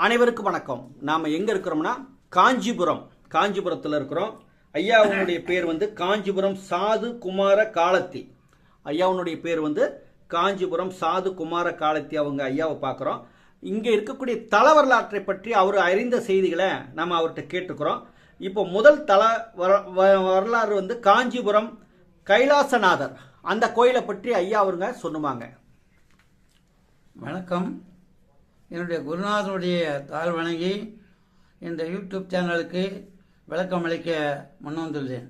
அனைவருக்கும் வணக்கம். நாம் எங்கே இருக்கிறோம்னா காஞ்சிபுரம். காஞ்சிபுரத்தில் இருக்கிறோம். ஐயாவுடைய பேர் வந்து காஞ்சிபுரம் சாது குமார காலத்தி. ஐயாவுனுடைய பேர் வந்து காஞ்சிபுரம் சாது குமார காலத்தி அவங்க ஐயாவை பார்க்குறோம். இங்கே இருக்கக்கூடிய தல வரலாற்றை பற்றி அவர் அறிந்த செய்திகளை நம்ம அவர்கிட்ட கேட்டுக்கிறோம் இப்போ முதல் தல வ- வரலாறு வந்து காஞ்சிபுரம் கைலாசநாதர். அந்த கோயிலை பற்றி ஐயா அவருங்க சொன்னுமாங்க வணக்கம். என்னுடைய குருநாதனுடைய தாழ் வணங்கி இந்த யூடியூப் சேனலுக்கு விளக்கம் அளிக்க முன்வந்துள்ளேன்.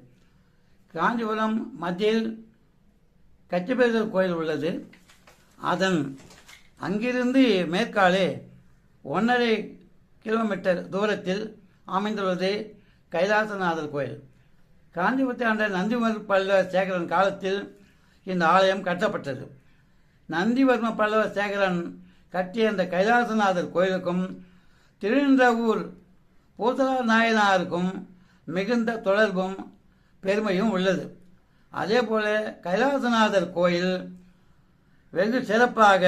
காஞ்சிபுரம் மத்தியில் கச்சிபேதர் கோயில் உள்ளது. அதன் அங்கிருந்து மேற்காலே ஒன்றரை கிலோமீட்டர் தூரத்தில் அமைந்துள்ளது கைலாசநாதர் கோயில். காஞ்சிபுரத்தை ஆண்ட நந்திவர் பல்லவ சேகரன் காலத்தில் இந்த ஆலயம் கட்டப்பட்டது. நந்திவர்ம பல்லவ சேகரன் கட்டிய அந்த கைலாசநாதர் கோயிலுக்கும் திருநின்றவூர் பூசலா நாயனாருக்கும் மிகுந்த தொடர்பும் பெருமையும் உள்ளது. அதே போல கைலாசநாதர் கோயில் வெகு சிறப்பாக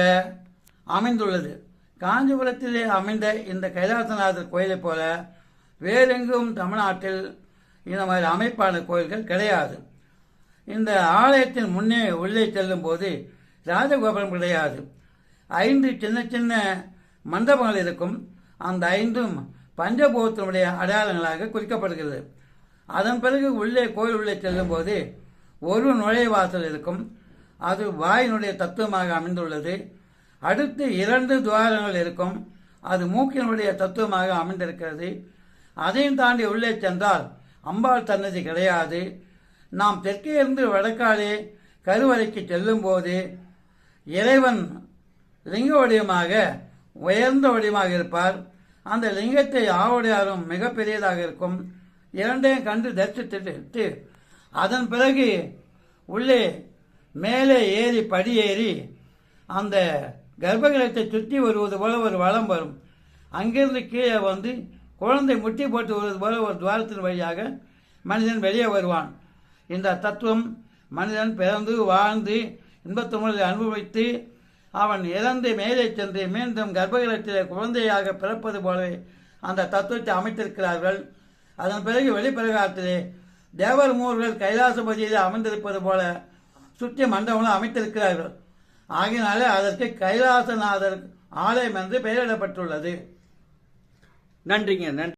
அமைந்துள்ளது. காஞ்சிபுரத்திலே அமைந்த இந்த கைலாசநாதர் கோயிலைப் போல வேறெங்கும் தமிழ்நாட்டில் இந்த மாதிரி அமைப்பான கோயில்கள் கிடையாது. இந்த ஆலயத்தின் முன்னே உள்ளே செல்லும் போது ராஜகோபுரம் கிடையாது. ஐந்து சின்ன சின்ன மண்டபங்கள் இருக்கும். அந்த ஐந்தும் பஞ்சபூதத்தினுடைய அடையாளங்களாக குறிக்கப்படுகிறது. அதன் பிறகு உள்ளே கோயில் உள்ளே செல்லும் போது ஒரு நுழைவாசல் இருக்கும். அது வாயினுடைய தத்துவமாக அமைந்துள்ளது. அடுத்து இரண்டு துவாரங்கள் இருக்கும். அது மூக்கினுடைய தத்துவமாக அமைந்திருக்கிறது. அதையும் தாண்டி உள்ளே சென்றால் அம்பாள் சன்னதி கிடையாது. நாம் தெற்கே இருந்து வடக்காலே கருவறைக்கு செல்லும் போது இறைவன் லிங்க வடிவமாக உயர்ந்த வடிவமாக இருப்பார். அந்த லிங்கத்தை ஆவுடையாரும் மிகப்பெரியதாக இருக்கும். இரண்டையும் கண்டு தரிசித்துட்டு அதன் பிறகு உள்ளே மேலே ஏறி படியேறி அந்த கர்ப்பகிரகத்தை சுற்றி வருவது போல ஒரு வளம் வரும். அங்கிருந்து கீழே வந்து குழந்தை முட்டி போட்டு வருவது போல ஒரு துவாரத்தின் வழியாக மனிதன் வெளியே வருவான். இந்த தத்துவம் மனிதன் பிறந்து வாழ்ந்து இன்பத்துமுறை அனுபவித்து அவன் இறந்து மேலே சென்று மீண்டும் கர்ப்பகிரகத்திலே குழந்தையாக பிறப்பது போலவே அந்த தத்துவத்தை அமைத்திருக்கிறார்கள். அதன் பிறகு வெளிப்பிரகாரத்திலே தேவர் மூர்கள் கைலாசபதியிலே அமைந்திருப்பது போல சுற்றி மண்டபங்களும் அமைத்திருக்கிறார்கள். ஆகினாலே அதற்கு கைலாசநாதர் ஆலயம் என்று பெயரிடப்பட்டுள்ளது. நன்றிங்க நன்றி.